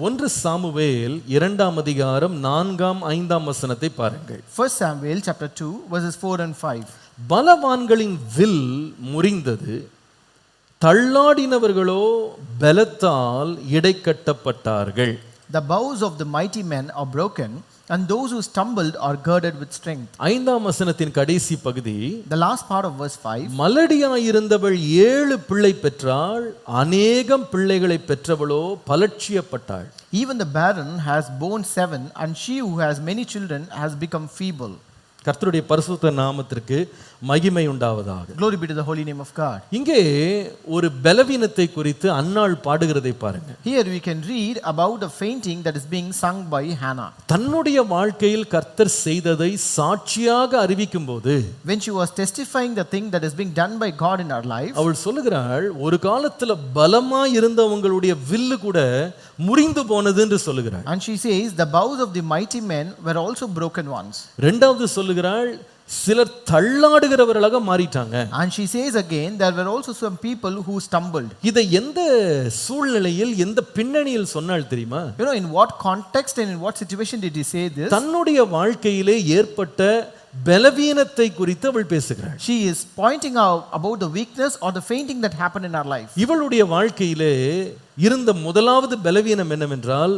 ஒன்று சாமுவேல் இரண்டாம் அதிகாரம் நான்காம் ஐந்தாம் வசனத்தை பாருங்கள். 1 Samuel chapter 2 verses 4 and 5. பலவான்களின் வில் முறிந்தது. தள்ளாடினவர்களோ பலத்தால் இடைக்கட்டப்பட்டார்கள். The bows of the mighty men are broken, and those who stumbled are girded with strength. ஐந்தாம் வசனத்தின் கடைசி பகுதி The last part of verse 5 மலடியாயிருந்தவள் ஏழு பிள்ளை பெற்றாள் அநேகம் பிள்ளைகளை பெற்றவளோ பலட்சியப்பட்டாள் Even the barren has borne seven, and she who has many children has become feeble. கர்த்தருடைய பரிசுத்த நாமத்திற்கு மகிமை உண்டாவதாக Glory be to the holy name of God. இங்கே ஒரு பலவீனத்தை குறித்து அன்னாள் பாடுகிறதை பாருங்க Here we can read about the fainting that is being sung by Hannah. தன்னுடைய வாழ்க்கையில் கர்த்தர் செய்ததை சாட்சியாக அறிவிக்கும் போது When she was testifying the thing that is being done by God in our life, அவள் சொல்லுகிறாள் ஒரு காலத்துல பலமா இருந்தவங்களுடைய வில்லு கூட முறிந்து போனது என்று சொல்லுகிறாள் and she says, The bows of the mighty men were also broken once. ரெண்டாவது சொல்லுகிறாள் சிலர் தள்ளாடுகிறவர்களாக மாறிட்டாங்க And she says again, There were also some people who stumbled. இதை எந்த சூழ்நிலையில் எந்த பின்னணியில் சொன்னாள் தெரியுமா You know, in what context and in what situation did he say this? தன்னுடைய வாழ்க்கையிலே ஏற்பட்ட பலவீனத்தை குறித்து அவள் பேசுகிறாள் She is pointing out about the weakness or the fainting that happened in our life. இவளுடைய வாழ்க்கையிலே இருந்த முதலாவது பலவீனம் என்னவென்றால்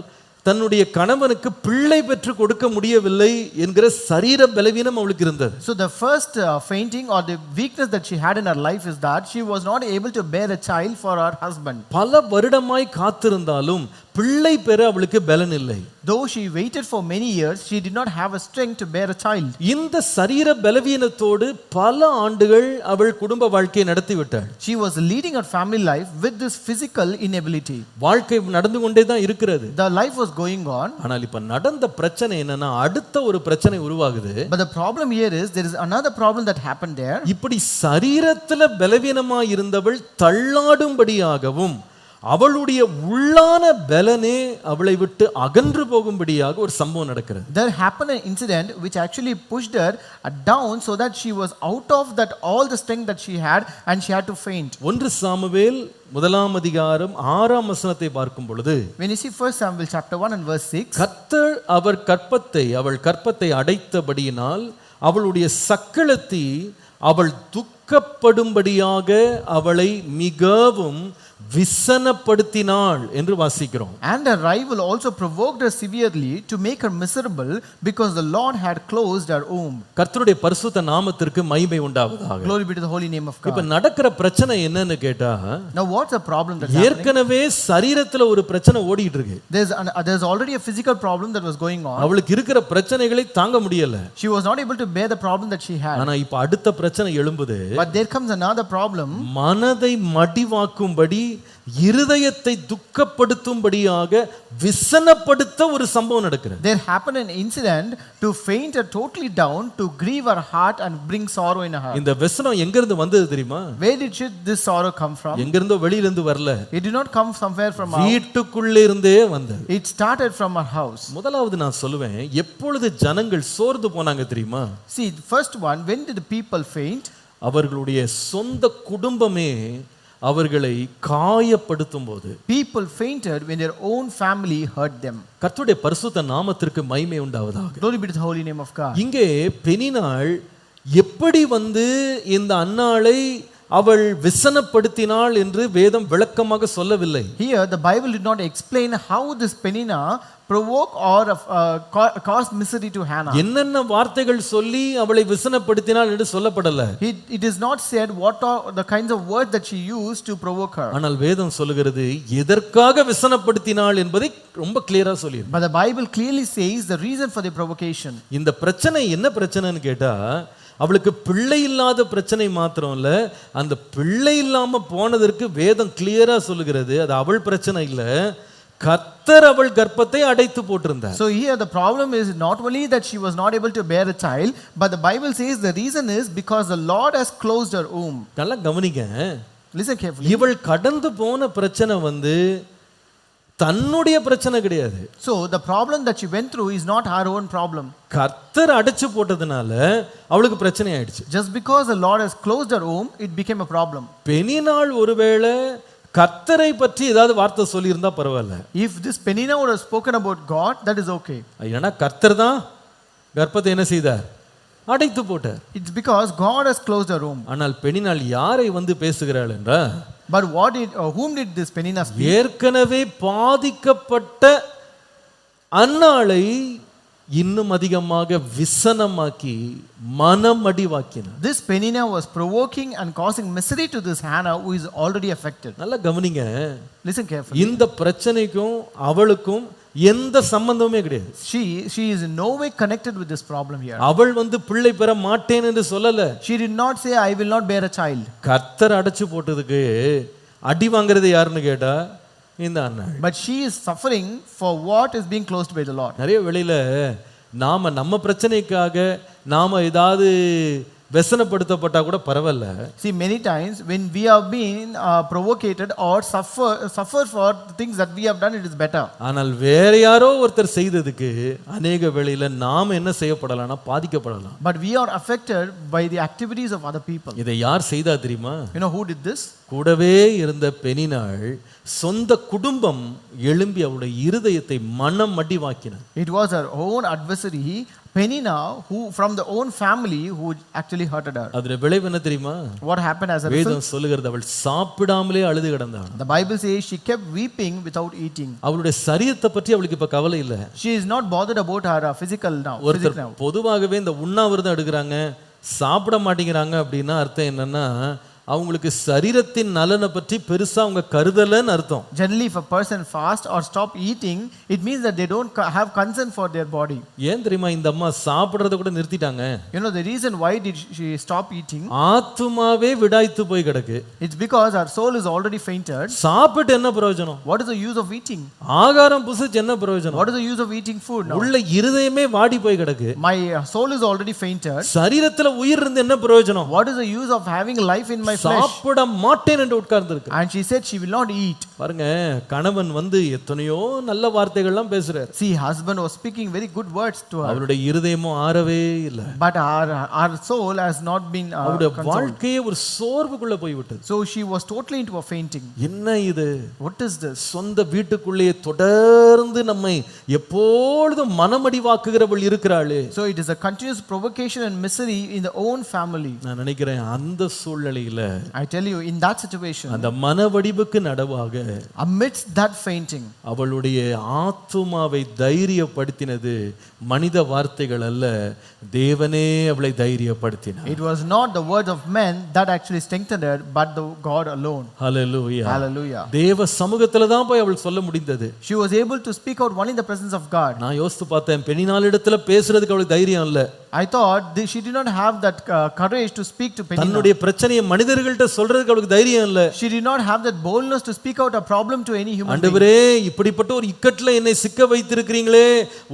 தன்னுடைய கணவனுக்கு பிள்ளை பெற்று கொடுக்க முடியவில்லை என்கிற சரீர பலவீனம் அவளுக்கு இருந்தது So, the first uh, fainting or the weakness that she had in her life is that she was not able to bear a child for her husband. பல வருடமாய் காத்திருந்தாலும் பிள்ளை பெற அவளுக்கு பலன் இல்லை Though she waited for many years, she did not have a strength to bear a child. இந்த சரீர பலவீனத்தோடு பல ஆண்டுகள் அவள் குடும்ப வாழ்க்கையை நடத்தி விட்டாள் She was leading her family life with this physical inability. வாழ்க்கை நடந்து கொண்டே தான் இருக்கிறது The life was going on, ஆனால் இப்ப நடந்த பிரச்சனை என்னன்னா அடுத்த ஒரு பிரச்சனை உருவாகுது but the problem here is there is another problem that happened there. இப்படி சரீரத்துல பலவீனமா இருந்தவள் தள்ளாடும்படியாகவும் அவளுடைய உள்ளான பலனே அவளை விட்டு அகன்று போகும்படியாக ஒரு சம்பவம் நடக்கிறது There happened an incident which actually pushed her uh, down so that she was out of that all the strength that she had and she had to faint. ஒன்று சாமுவேல் முதலாம் அதிகாரம் ஆறாம் வசனத்தை பார்க்கும் பொழுது When you see 1 Samuel chapter 1 and verse 6, கர்த்தர் அவர் கற்பத்தை அவள் கற்பத்தை அடைத்தபடியினால் அவளுடைய சக்களத்தி அவள் துக்கப்படும்படியாக அவளை மிகவும் விசனப்படுத்தினாள் என்று வாசிக்கிறோம் and her rival also provoked her severely to make her miserable because the Lord had closed her womb. கர்த்தருடைய பரிசுத்த நாமத்திற்கு மகிமை உண்டாவதாக Glory be to the holy name of இப்ப God. நடக்கிற பிரச்சனை என்னன்னு கேட்டா Now, what's the problem happening? ஏற்கனவே சரீரத்துல ஒரு பிரச்சனை ஓடிட்டு இருக்கு There's, an, uh, there's already a physical problem that was going on. அவளுக்கு இருக்கிற பிரச்சனைகளை தாங்க முடியல She was not able to bear the problem that she had. ஆனா இப்ப அடுத்த பிரச்சனை எழும்புது But there comes another problem. மனதை மடிவாக்கும்படி இருதயத்தை துக்கப்படுத்தும்படியாக விசனப்படுத்த ஒரு சம்பவம் நடக்கிறது There happened an incident to faint her totally down, to grieve her heart and bring sorrow in her. இந்த விசனம் எங்க இருந்து வந்தது தெரியுமா Where did she, this sorrow come from? எங்க இருந்தோ வெளியில இருந்து வரல It did not come somewhere from. வீட்டுக்குள்ளே இருந்தே வந்தது It started from her house. முதலாவது நான் சொல்லுவேன் எப்பொழுது ஜனங்கள் சோர்ந்து போனாங்க தெரியுமா See, first one, when did the people faint? அவர்களுடைய சொந்த குடும்பமே அவர்களை காயப்படுத்தும் போது People fainted when their own family hurt them. கர்த்தருடைய பரிசுத்த நாமத்திற்கு மகிமை உண்டாவதாக Glory be to the holy name of God. இங்கே பெனினாள் எப்படி வந்து இந்த அன்னாளை அவள் விசனப்படுத்தினாள் என்று வேதம் விளக்கமாக சொல்லவில்லை Here, the Bible did not explain how this Penina provoked or uh, ca- caused misery to Hannah. என்னென்ன வார்த்தைகள் சொல்லி அவளை விசனப்படுத்தினாள் என்று சொல்லப்படல It, it is not said what are the kinds of words that she used to provoke her. ஆனால் வேதம் சொல்லுகிறது எதற்காக விசனப்படுத்தினாள் என்பதை ரொம்ப கிளியரா சொல்லியிருக்கு But the Bible clearly says the reason for the provocation. இந்த பிரச்சனை என்ன பிரச்சனைன்னு கேட்டா அவளுக்கு பிள்ளை இல்லாத பிரச்சனை மாத்திரம் இல்ல அந்த பிள்ளை இல்லாம போனதற்கு வேதம் கிளியரா சொல்லுகிறது அது அவள் பிரச்சனை இல்ல கர்த்தர் அவள் கர்ப்பத்தை அடைத்து போட்டிருந்தார் So here the problem is not only that she was not able to bear a child, but the Bible says the reason is because the Lord has closed her womb. நல்லா கவனிங்க Listen carefully. இவள் கடந்து போன பிரச்சனை வந்து தன்னுடைய பிரச்சனை கிடையாது So the problem that she went through is not her own problem. கர்த்தர் அடைச்சு போட்டதுனால அவளுக்கு பிரச்சனை ஆயிடுச்சு Just because the Lord has closed her womb, it became a problem. பெனினாள் ஒருவேளை கர்த்தரை பற்றி ஏதாவது வார்த்தை சொல்லியிருந்தா பரவாயில்ல this Penina would have spoken about God, that is okay. ஏன்னா கர்த்தர் தான் கர்ப்பத்தை என்ன செய்தார் அடைத்து போட்டார் It's because God has closed her womb. ஆனால் பெண்ணினால் யாரை வந்து பேசுகிறாள் என்றா But what did, uh, whom did this Penina speak? ஏற்கனவே பாதிக்கப்பட்ட அன்னாளை இன்னும் அதிகமாக விசனமாக்கி மனமடிவாக்கினார் This Penina was provoking and causing misery to this Hannah who is already affected. நல்லா கவனிங்க Listen carefully. இந்த பிரச்சனைக்கும் அவளுக்கும் எந்த சம்பந்தமுமே கிடையாது She, she is in no way connected with this problem here. அவள் வந்து பிள்ளை பெற மாட்டேன் என்று சொல்லல She did not say, I will not bear a child. கர்த்தர் அடைச்சு போட்டதுக்கு அடி வாங்குறது யாருன்னு கேட்டா இந்த அண்ணாள் But she is suffering for what is being closed by the Lord. நிறைய வேளையில நாம நம்ம பிரச்சனைக்காக நாம ஏதாவது व्यசனப்படுத்தப்பட்டா கூட பரவாயில்ல See, many times when we have been uh, provocated or suffer, suffer for things that we have done, it is better. ஆனால் வேற யாரோ ஒருத்தர் செய்ததுக்கு அநேக வேளையில நாம என்ன செய்யப்படலாம்னா பாதிக்கப்படலாம் But we are affected by the activities of other people. இதை யார் செய்தா தெரியுமா You know who did this? கூடவே இருந்த பெனினாள் சொந்த குடும்பம் எழும்பி அவருடைய இருதயத்தை மனம் மடிவாக்கினார் It was her own adversary, Penina, who from the own family who actually hurted her. அதுல விளைவு என்ன தெரியுமா What happened as a result? வேதம் சொல்லுகிறது அவள் சாப்பிடாமலே அழுது கிடந்தாள் The Bible says she kept weeping without eating. அவளுடைய சரீரத்தை பற்றி அவளுக்கு இப்ப கவலை இல்லை She is not bothered about her uh, physical now. Physical ஒருத்தர் now. பொதுவாகவே இந்த உண்ணாவிரதம் எடுக்கிறாங்க சாப்பிட மாட்டேங்கிறாங்க அப்படின்னா அர்த்தம் என்னன்னா அவங்களுக்கு சரீரத்தின் நலனை பற்றி பெருசா அவங்க கருதலன்னு அர்த்தம் Generally, if a person fast or stop eating, it means that they don't co- have concern for their body. ஏன் தெரியுமா இந்த அம்மா சாப்பிடுறத கூட நிறுத்திட்டாங்க You know the reason why did she stop eating? ஆத்துமாவே விடாய்த்து போய் கிடக்கு It's because her soul is already fainted. சாப்பிட்டு என்ன பிரயோஜனம் What is the use of eating? ஆகாரம் புசிச்சு என்ன பிரயோஜனம் What is the use of eating food now? உள்ள இருதயமே வாடி போய் கிடக்கு My uh, soul is already fainted. சரீரத்துல உயிர் இருந்து என்ன பிரயோஜனம் What is the use of having life in my flesh? சாப்பிட மாட்டேன் என்று உட்கார்ந்து இருக்கு And she said she will not eat. பாருங்க கணவன் வந்து எத்தனையோ நல்ல வார்த்தைகள்லாம் பேசுறாரு See, husband was speaking very good words to her, அவருடைய இருதயமும் ஆறவே இல்லை but our our soul has not been. Uh, அவருடைய. வாழ்க்கையே ஒரு சோர்வுக்குள்ள போய்விட்டது So she was totally into a fainting. என்ன இது What is this? சொந்த வீட்டுக்குள்ளேயே தொடர்ந்து நம்மை எப்பொழுதும் மனமடிவாக்குகிறவள் இருக்கிறாளே So it is a continuous provocation and misery in the own family. நான் நினைக்கிறேன் அந்த சூழ்நிலையில I tell you, in that situation, அந்த மனவடிவுக்கு நடுவாக amidst that fainting, அவளுடைய ஆத்துமாவை தைரியப்படுத்தினது மனித வார்த்தைகள் அல்ல தேவனே அவளை தைரியப்படுத்தினார் it was not the words of men that actually strengthened her, but the God alone. Hallelujah Hallelujah. தேவ சமூகத்துல தான் போய் அவள் சொல்ல முடிந்தது She was able to speak out only in the presence of God. நான் யோசித்து பார்த்தேன் பெண்ணினாளிடத்துல பேசுறதுக்கு அவளுக்கு தைரியம் இல்ல I thought th- she did not have that uh, courage to speak to Penina. தன்னுடைய பிரச்சனையை மனிதர்கள்ட்ட சொல்றதுக்கு அவளுக்கு தைரியம் இல்ல She did not have that boldness to speak out a problem to any human being. ஆண்டவரே இப்படிப்பட்ட ஒரு இக்கட்ல என்னை சிக்க வைத்திருக்கிறீங்களே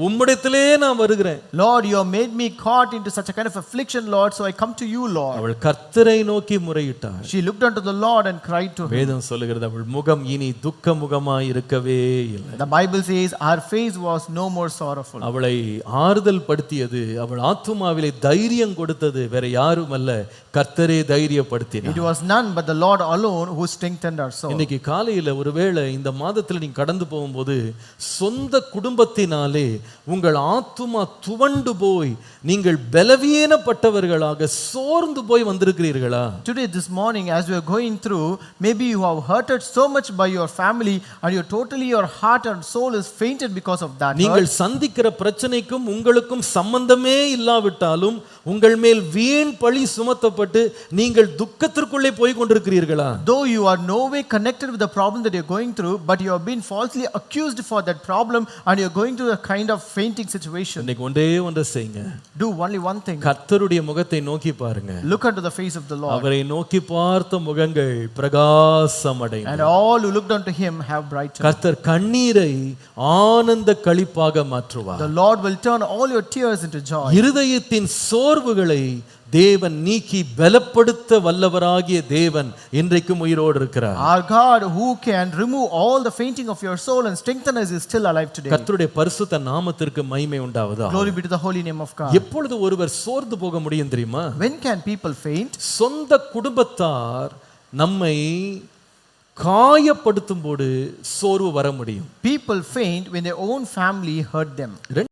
உம்மிடத்திலே நான் வருகிறேன் Lord, you have made me caught into such a kind of affliction, Lord, so I come to you, Lord. அவள் கர்த்தரை நோக்கி முறையிட்டாள் She looked unto the Lord and cried to him. வேதம் சொல்லுகிறது அவள் முகம் இனி துக்க முகமாய் இருக்கவே இல்லை The Bible says her face was no more sorrowful. அவளை ஆறுதல் படுத்தியது அவள் ஆத்துமாவிலே தைரியம் கொடுத்தது வேற யாரும் அல்ல கர்த்தரே தைரியப்படுத்தினார் It was none but the Lord alone who strengthened her soul. இன்னைக்கு காலையில ஒருவேளை இந்த மாதத்துல நீங்க கடந்து போகும்போது சொந்த குடும்பத்தினாலே உங்கள் ஆத்துமா துவண்டு போய் நீங்கள் பலவீனப்பட்டவர்களாக சோர்ந்து போய் வந்திருக்கிறீர்களா Today, this morning, as we are going through, maybe you have hurted so much by your family, and you're totally your heart and soul is fainted because of that. நீங்கள் சந்திக்கிற பிரச்சனைக்கும் உங்களுக்கும் சம்பந்தமே இல்லாவிட்டாலும் உங்கள் மேல் வீண் பழி சுமத்தப்பட்டு நீங்கள் துக்கத்திற்குள்ளே போய் கொண்டிருக்கிறீர்களா Though you are no way connected with the problem that you're going through, but you have been falsely accused for that problem, and you're going through a kind of fainting situation. இன்னைக்கு ஒன்றே ஒன்றை செய்யுங்க Do only one thing கர்த்தருடைய முகத்தை நோக்கி பாருங்க look unto the face of the Lord, அவரை நோக்கி பார்த்த முகங்கள் பிரகாசமடை and all who looked unto him have brightened. கர்த்தர் கண்ணீரை ஆனந்த களிப்பாக மாற்றுவார் The Lord will turn all your tears into joy. இருதயத்தின் சோர்வுகளை தேவன் நீக்கி பலப்படுத்த வல்லவராகிய தேவன் இன்றைக்கும் உயிரோடு இருக்கிறார் Our God, who can remove all the fainting of your soul and strengthen us, is still alive today. கர்த்தருடைய பரிசுத்த நாமத்திற்கு மகிமை உண்டாவதா Glory be to the holy name of God. எப்பொழுது ஒருவர் சோர்ந்து போக முடியும் தெரியுமா When can people faint? சொந்த குடும்பத்தார் நம்மை காயப்படுத்தும் போது சோர்வு வர முடியும் People faint when their own family hurt them.